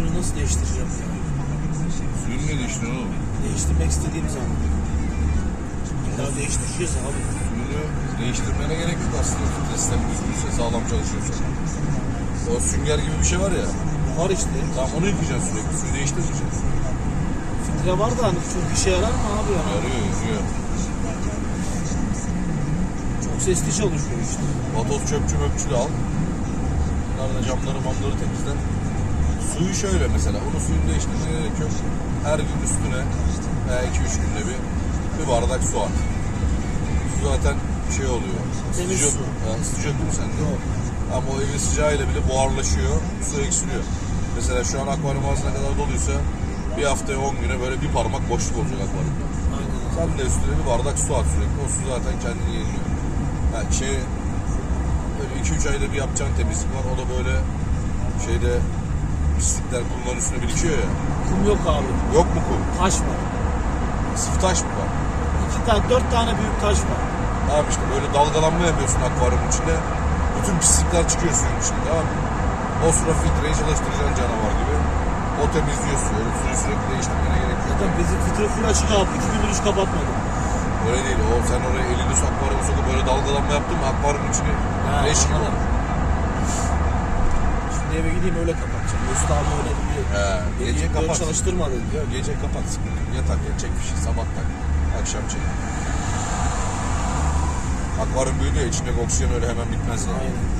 suyunu nasıl değiştireceğim ya? Suyunu ne değiştiriyorsun oğlum? Değiştirmek istediğim zaman. İlla değiştireceğiz abi. Suyunu değiştirmene gerek yok aslında. Filtre sistemi düzgünse, sağlam çalışıyorsa. O sünger gibi bir şey var ya. Var işte. Tamam onu yıkayacaksın sürekli. Suyu değiştirmeyeceksin. Filtre var da hani çok işe yarar mı abi ya? Yarıyor, yarıyor. Çok sesli çalışıyor işte. Vatoz çöpçü möpçü de al. Bunlar da camları mamları temizle. Suyu şöyle mesela. Onun suyunu değiştirmeye gerek yok. Her gün üstüne veya 2-3 günde bir bir bardak su at. Su zaten şey oluyor. Temiz Sıcak, su. Ha, sıcak mı sende? Yok. Ama o evin sıcağıyla bile buharlaşıyor. Su eksiliyor. Mesela şu an akvaryum ağzına kadar doluysa bir haftaya 10 güne böyle bir parmak boşluk olacak akvaryumda. Sen de üstüne bir bardak su at sürekli. O su zaten kendini yeniliyor. Yani şey böyle 2-3 ayda bir yapacağın temizlik var. O da böyle şeyde pislikler kumların üstüne birikiyor ya. Kum yok abi. Yok mu kum? Taş var. Sıfır taş mı var? İki tane, dört tane büyük taş var. Tamam işte böyle dalgalanma yapıyorsun akvaryumun içinde. Bütün pislikler çıkıyor suyun içinde mı? O sıra filtreyi çalıştıracaksın canavar gibi. O temizliyor suyu. Suyu sürekli değiştirmene gerek yok. Zaten bizim filtre full açık abi. İki gündür hiç kapatmadım. Öyle değil. O sen oraya elini su akvaryuma sokup böyle dalgalanma yaptın mı akvaryumun içine leş gibi. Şimdi eve gideyim öyle kapatacağım. Mesut abi öyle diyor. He, gece kapat. çalıştırma dedi. Ya gece kapat sıkıntı. Yatak ya çek fişi sabah tak. Akşam çek. Akvaryum büyüdü ya içindeki oksijen öyle hemen bitmez yani. Aynen.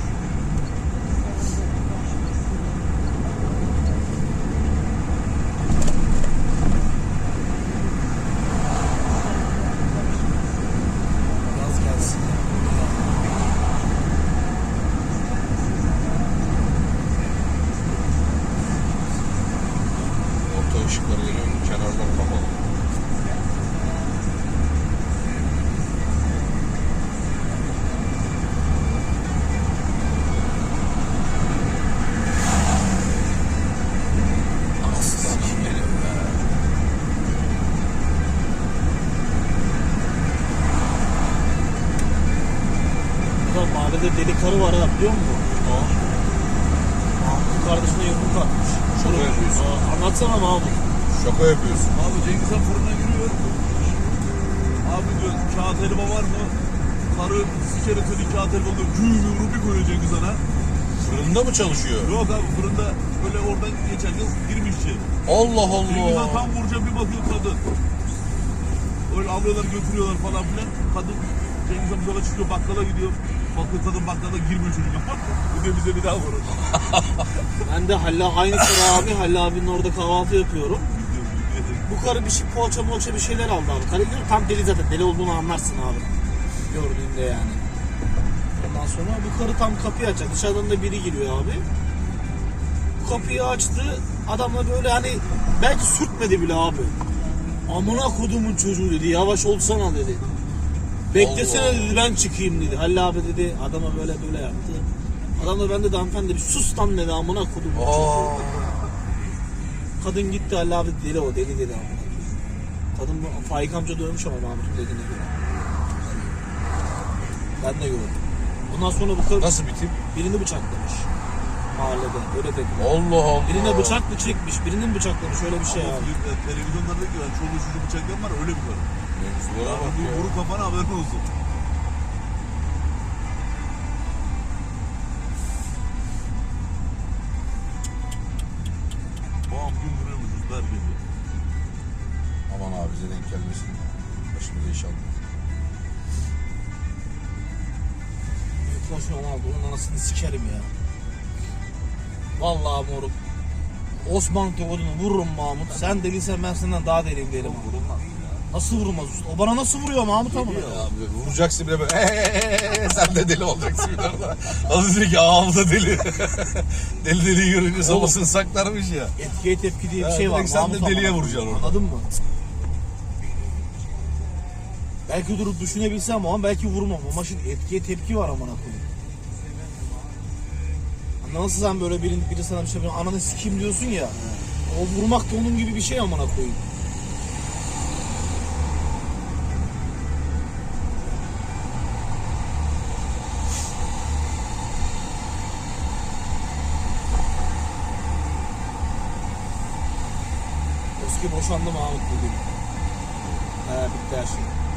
Şaka yapıyorsun. Abi Cengiz Han fırına giriyor. Abi diyor kağıt helva var mı? Karı sikeri teli kağıt helva oluyor. Güm bir koyuyor Cengiz Han'a. Fırında mı çalışıyor? Yok abi fırında böyle oradan geçerken girmiş içeri. Allah Cengiz Han Allah. tam vuracak bir bakıyor kadın. Öyle alıyorlar götürüyorlar falan filan. Kadın Cengiz Han yola çıkıyor bakkala gidiyor. Bakıyor kadın bakkala girmiyor çocuk. Bir de bize bir daha vurur. Ben de Halil aynı karı abi. Halil abinin orada kahvaltı yapıyorum. Bu karı bir şey poğaça moğaça bir şeyler aldı abi. Karı diyor tam deli zaten. Deli olduğunu anlarsın abi. Gördüğünde yani. Ondan sonra bu karı tam kapıyı açacak. Dışarıdan da biri giriyor abi. Kapıyı açtı. Adamla böyle hani belki sürtmedi bile abi. Amına kodumun çocuğu dedi. Yavaş olsana dedi. Beklesene Allah dedi ben çıkayım dedi. Halil abi dedi adama böyle böyle yaptı. Adam da ben de hanımefendi bir sus lan dedi amına kodumun çocuğu. Kadın gitti Ali abi deli o deli deli amına. Kadın bu Faik amca dövmüş ama Mahmut'un dediğine göre. Ben de gördüm. Ondan sonra bu kadın Nasıl bir tip? birini bıçaklamış. Mahallede öyle dediler. Allah Allah. Birine bıçak mı çekmiş, birini bıçaklamış öyle bir şey abi. Televizyonlarda ki ben çoluğu çocuğu bıçaklayan var öyle bir karı. Mevzulara bak Abi ya. vuru kafana haberin olsun. Sikerim ya. Vallahi moruk. Osman Togod'unu vururum Mahmut. Sen deliysen ben senden daha deliyim derim. Vurulmaz ya. Nasıl vurmaz usta? O bana nasıl vuruyor Mahmut amına? Abi vuracaksın bile böyle "Eee, sen de deli olacaksın bir orada. Az önceki ağam da deli. deli deli görünce sobasını saklarmış ya. Etkiye tepki diye bir şey var. direkt sen de Mahmut deliye amına. vuracaksın orada. Anladın mı? Belki durup düşünebilsem ama belki vurmam. Ama şimdi etkiye tepki var amına koyayım. Nasıl sen böyle biri, biri sana bir şey böyle ananı sikeyim diyorsun ya. O vurmak da onun gibi bir şey amına koyayım. Eski boşandım Mahmut bugün. He bitti her şey.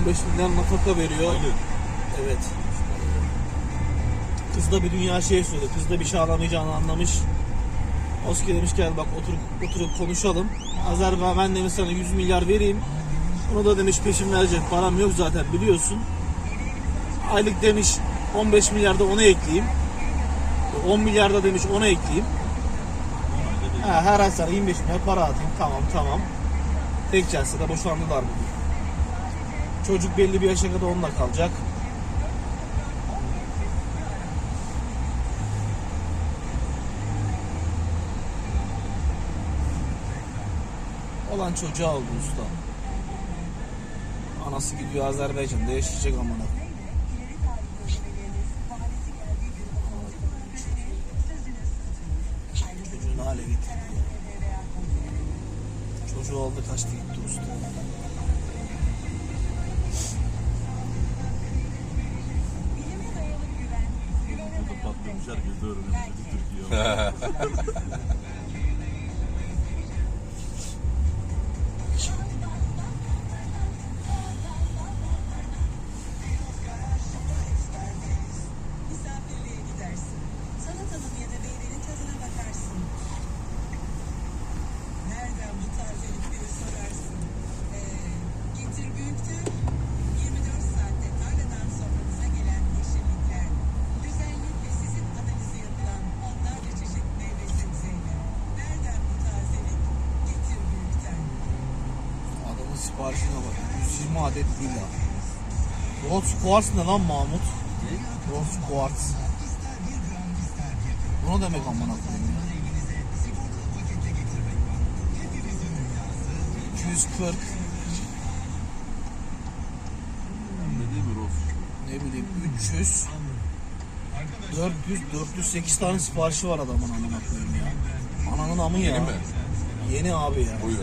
15 milyar nafaka veriyor. Aynen. Evet. Kız da bir dünya şey söyledi. Kız da bir şey alamayacağını anlamış. Oski demiş gel bak oturup oturup konuşalım. Azer ben demiş sana 100 milyar vereyim. Onu da demiş peşin verecek param yok zaten biliyorsun. Aylık demiş 15 milyar da ona ekleyeyim. 10 milyar da demiş ona ekleyeyim. Ha, her ay sana 25 milyar para atayım. Tamam tamam. Tek celsede boşandılar bugün. Çocuk belli bir yaşa kadar onunla kalacak. Olan çocuğa oldu usta. Anası gidiyor Azerbaycan'da yaşayacak amına. Çocuğunu hale getirdi. Çocuğu oldu kaçtı gitti usta. Patlamış herkes de öğreniyor. Türkiye. Adet villa. Rose Quartz ne lan Mahmut? Rose Quartz. Bu ne demek amına koyayım ya? 240 Ne değil mi Ross? ne bileyim 300 400 408 tane siparişi var adamın amına koyayım ya. Ananın amı ya. Yeni mi? Yeni abi ya. Buyur.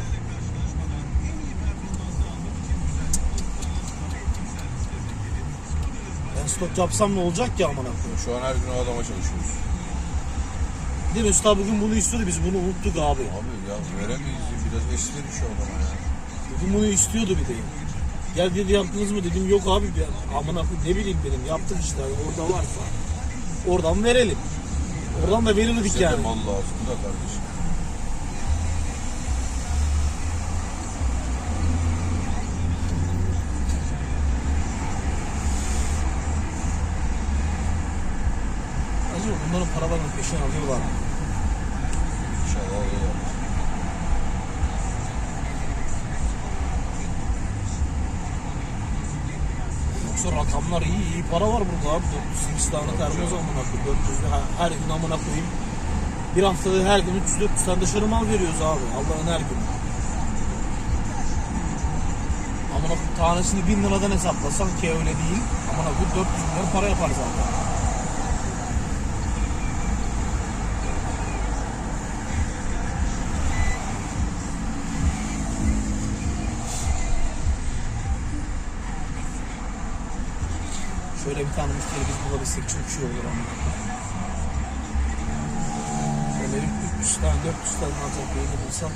Stok yapsam ne olacak ki amına koyayım? Şu an her gün o adama çalışıyoruz. Değil mi usta bugün bunu istiyordu biz bunu unuttuk abi. Abi ya veremeyiz. Biraz esir şu adama ya. Bugün bunu istiyordu bir de. Gel dedi yaptınız mı dedim yok abi ben amına koyayım ne bileyim dedim yaptık işte hani orada varsa oradan verelim. Oradan da verirdik Bize de yani. mal lazım da kardeşim. Para var burada abi. 408 tane termoz amına koyayım. 400 her, her gün amına koyayım. Bir haftada her gün 300-400 tane dışarı mal veriyoruz abi. Allah'ın her günü. Amına tanesini 1000 liradan hesaplasan ki öyle değil. Amına koyayım 400 lira para yapar zaten. Şöyle bir tane müşteri biz bulabilsek çok iyi olur ama. Şöyle bir 300 tane 400 tane alacak birini bulsam.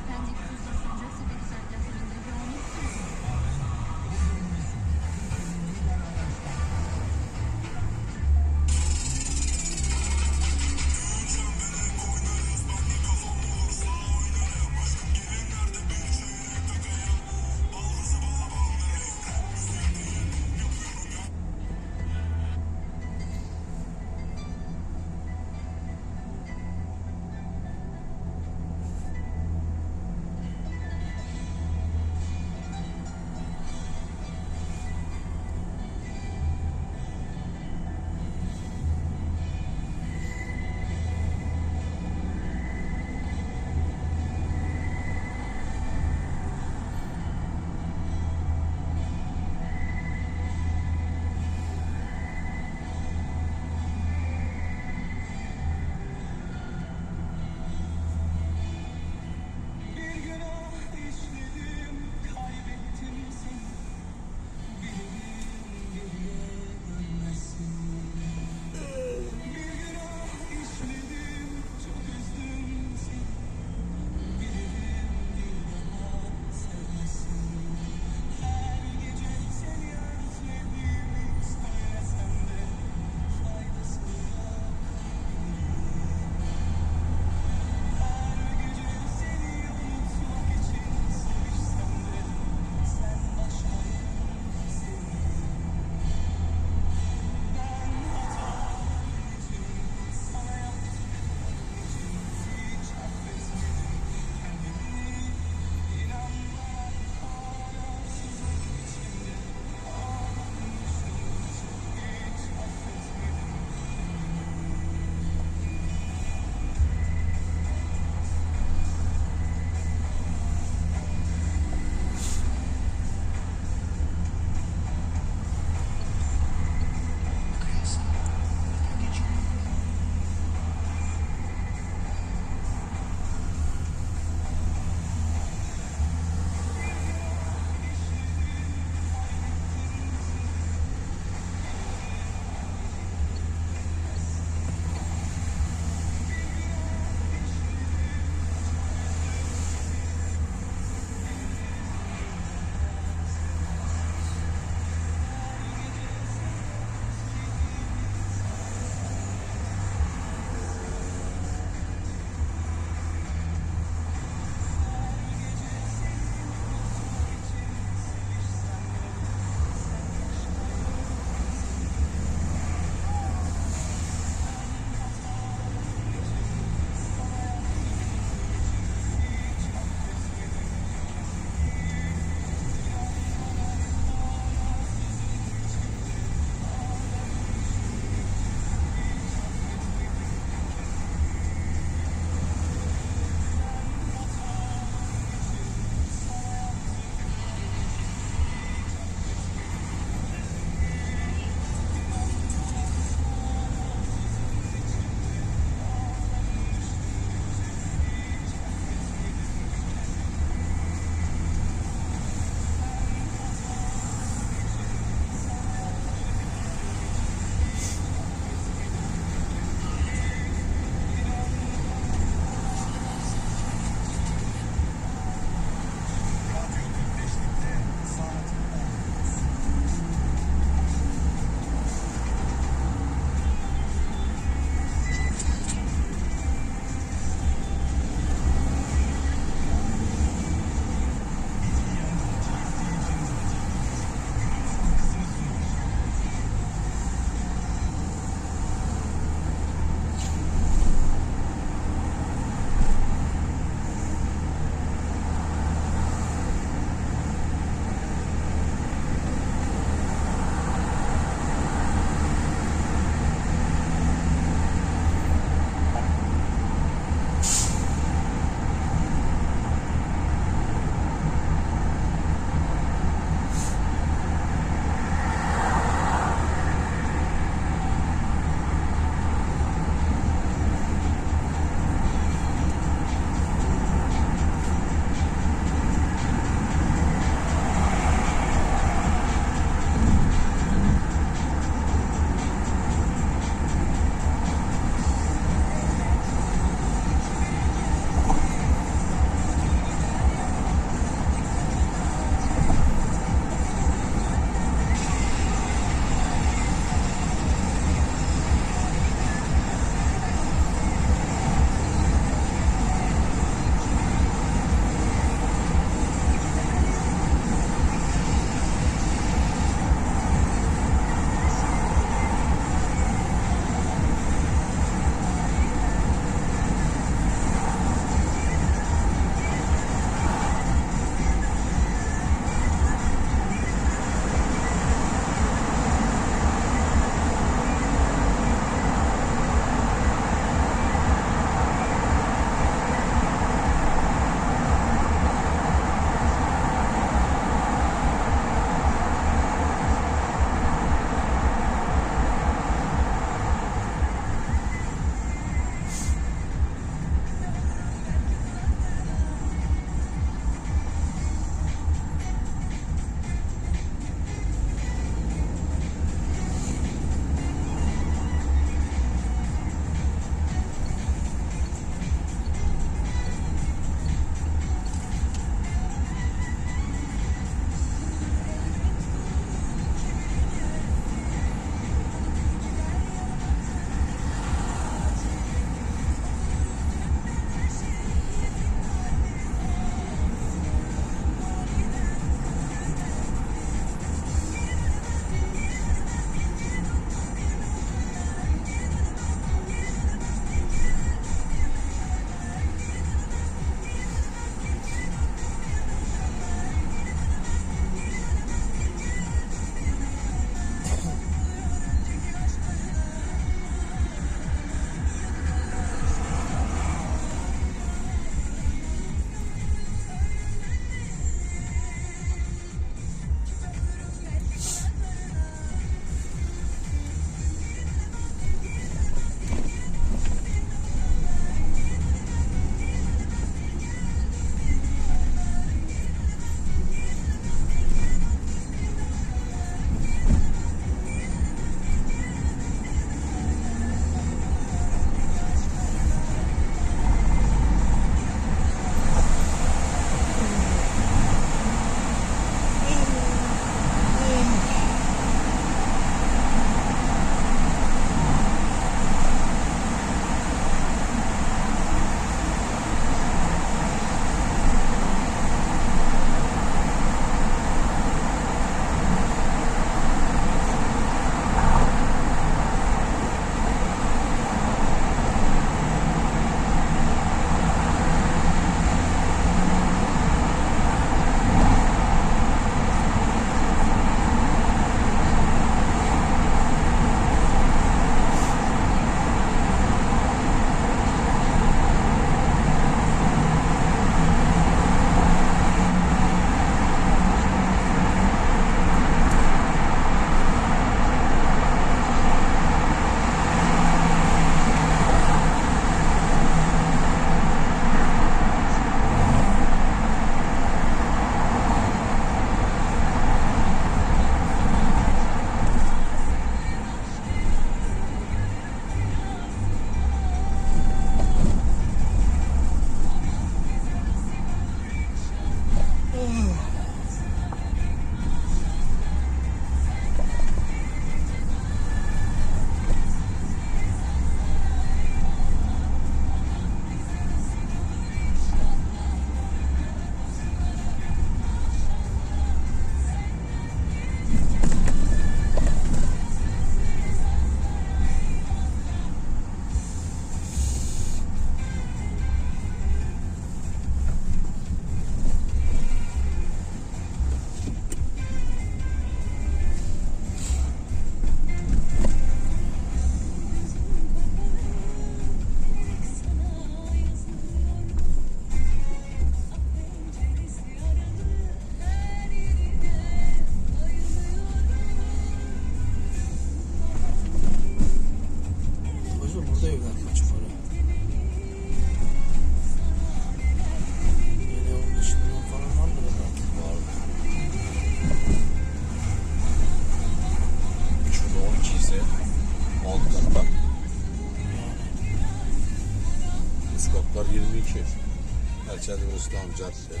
İslam Cadde.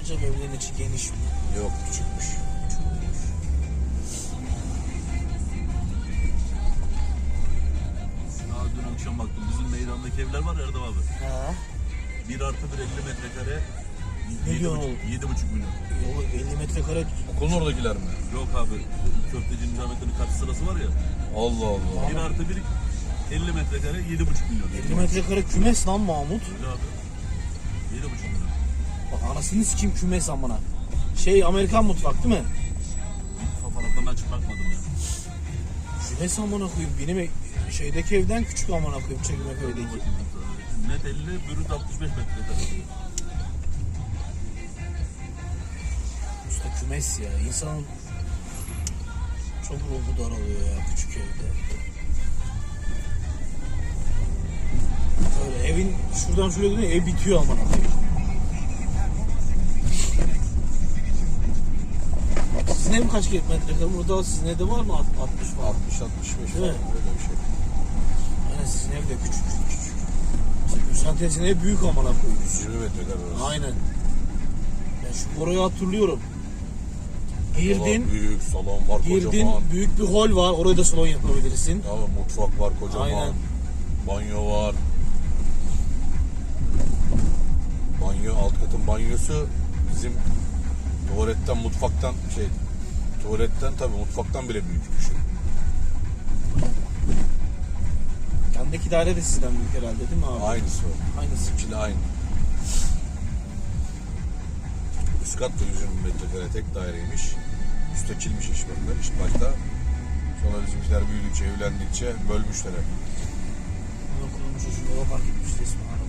Hocam evlerin içi geniş mi? Yok küçükmüş. Daha dün akşam baktım. Bizim meydandaki evler var ya Erdem abi. He. 1 artı 1 50 metrekare. Yedi diyorsun buçuk- oğlum? yedi buçuk milyon. O 50 metrekare Okulun oradakiler mi? Yok abi. Köfteci Nizamettin'in karşı sırası var ya. Allah Allah. 1 artı 1 50 metrekare 7,5 milyon. 50 metrekare kümes lan Mahmut. Öyle abi. 7,5 milyon. Bak anasını sikeyim kümes amına. Şey Amerikan mutfak değil mi? Fotoğraflarını açıp bakmadım ya. Kümes amına koyayım. Benim ev- şeydeki evden küçük amına koyayım Çekmeköy'deki. Net 50, bürüt 65 metrekare. Usta kümes ya. İnsanın çok ruhu daralıyor ya küçük evde. Öyle evin şuradan şuraya dönüyor ev bitiyor amına koyayım. Sizin ev kaç metrekare? Burada sizin evde var mı 60 falan? 60-65 Değil mi? falan öyle bir şey. Aynen sizin ev de küçük küçük. Evi büyük amına koyayım. 20 metrekare orası. Aynen. Ben şu orayı hatırlıyorum. Salon Girdin, büyük, salon var girdin, kocaman. büyük bir hol var. Oraya da salon yapabilirsin. Tamam mutfak var kocaman. Aynen. Banyo var. Banyo alt katın banyosu bizim tuvaletten mutfaktan şey tuvaletten tabii mutfaktan bile büyük düşün. Yandaki daire de sizden büyük herhalde değil mi abi? Aynısı o. Aynısı. İçinde aynı. Üst kat da 120 metrekare tek daireymiş. Müstakilmiş iş bölümler ilk başta. Sonra bizimkiler büyüdükçe, evlendikçe bölmüşler hep. Kurulmuş yola park etmiş resmen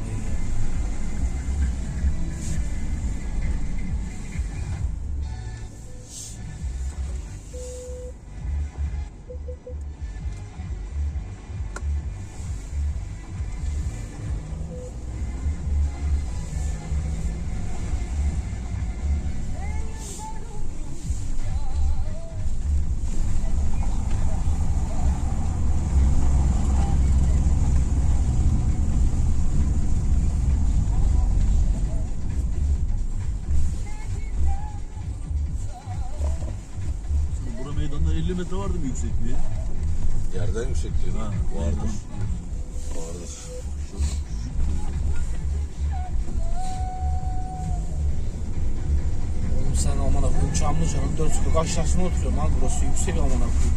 vardır. Vardır. Oğlum sen amına koyayım Çamlıca'nın dört sokak aşağısına oturuyorsun abi burası yüksek amına koyayım.